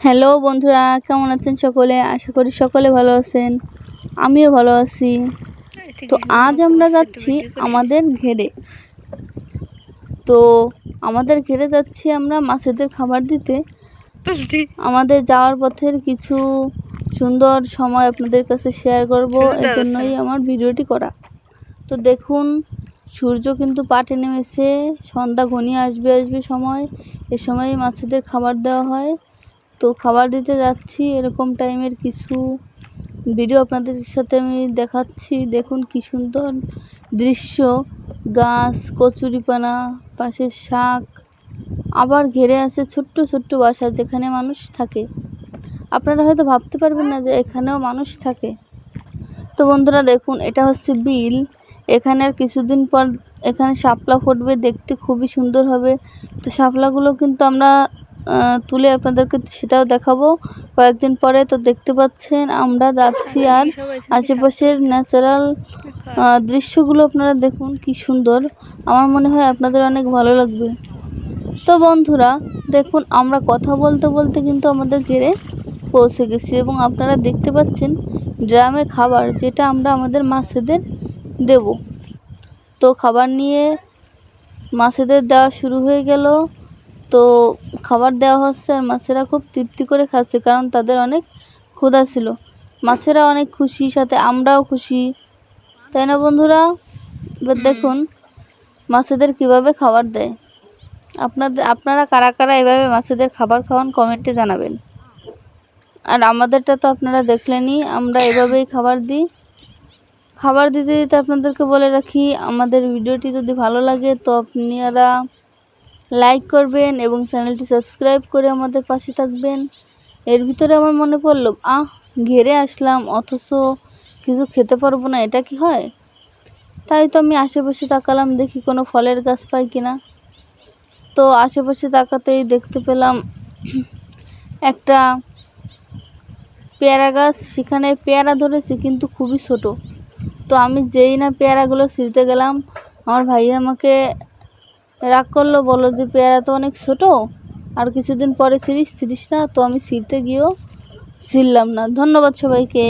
Hello বন্ধুরা কেমন আছেন সকলে? আশা করি সকলে ভালো আছেন। আমিও ভালো আছি। তো আজ আমরা যাচ্ছি আমাদের ঘেরে। তো আমাদের ঘেরে যাচ্ছি আমরা মাছেদের খাবার দিতে। আমাদের যাওয়ার পথের কিছু সুন্দর সময় আপনাদের কাছে শেয়ার করব এর জন্যই আমার ভিডিওটি করা। তো দেখুন সূর্য কিন্তু পাটে নেমেছে সন্ধ্যা ঘনিয়ে আসবে আসবে সময়। এ সময় মাছেদের খাবার দেওয়া হয়। তো খাবার দিতে যাচ্ছি, এরকম টাইমের কিছু ভিডিও আপনাদের সাথে আমি দেখাচ্ছি। দেখুন কি সুন্দর দৃশ্য। গাছ, কচুরিপানা, পাশের শাক, আবার ঘেরে আছে ছোট্ট ছোট্ট বাসা যেখানে মানুষ থাকে। আপনারা হয়তো ভাবতে পারবেন না যে এখানেও মানুষ থাকে। তো বন্ধুরা দেখুন, এটা হচ্ছে বিল। এখানে আর কিছুদিন পর এখানে শাপলা ফুটবে, দেখতে খুবই সুন্দর হবে। তো শাপলাগুলো কিন্তু আমরা তুলে আপনাদেরকে সেটাও দেখাবো। কয়েকদিন পরে তো দেখতে পাচ্ছেন আমরা যাচ্ছি আর আশেপাশের ন্যাচারাল দৃশ্যগুলো আপনারা দেখুন কি সুন্দর। আমার মনে হয় আপনাদের অনেক ভালো লাগবে। তো বন্ধুরা দেখুন আমরা কথা বলতে বলতে কিন্তু আমাদের ঘেরে পৌঁছে গেছি এবং আপনারা দেখতে পাচ্ছেন ড্রামে খাবার যেটা আমরা আমাদের মাছেদের দেব। তো খাবার নিয়ে মাছেদের দেওয়া শুরু হয়ে গেল। তো খাবার দেওয়া হচ্ছে আর মাছেরা খুব তৃপ্তি করে খাচ্ছে কারণ তাদের অনেক ক্ষুধা ছিল। মাছেরা অনেক খুশি সাথে আমরাও খুশি। তাই না বন্ধুরা? এবার দেখুন মাছেদের কীভাবে খাবার দেয়। আপনাদের আপনারা কারা কারা এভাবে মাছেদের খাবার খাওয়ান কমেন্টে জানাবেন। আর আমাদেরটা তো আপনারা দেখলেনই আমরা এভাবেই খাবার দিই। খাবার দিতে দিতে আপনাদেরকে বলে রাখি আমাদের ভিডিওটি যদি ভালো লাগে তো আপনারা লাইক করবেন এবং চ্যানেলটি সাবস্ক্রাইব করে আমাদের পাশে থাকবেন। এর ভিতরে আমার মনে পড়ল, আহ, ঘেরে আসলাম, অথচ কিছু খেতে পারব না, এটা কি হয়? তাই তো আমি আশেপাশে তাকালাম, দেখি কোনো ফলের গাছ পাই কিনা। তো আশেপাশে তাকাতেই দেখতে পেলাম একটা পেয়ারা গাছ, সেখানে পেয়ারা ধরেছে, কিন্তু খুবই ছোট। তো আমি যেই না পেয়ারাগুলো ছিঁড়তে গেলাম, আমার ভাই আমাকে রাগ করল বলো যে পেয়ারা তো অনেক ছোট, আর কিছুদিন পরে ছিঁড়িস ছিঁড়িস না, তো আমি ছিঁড়তে গিয়েও ছিঁড়লাম না। ধন্যবাদ সবাইকে।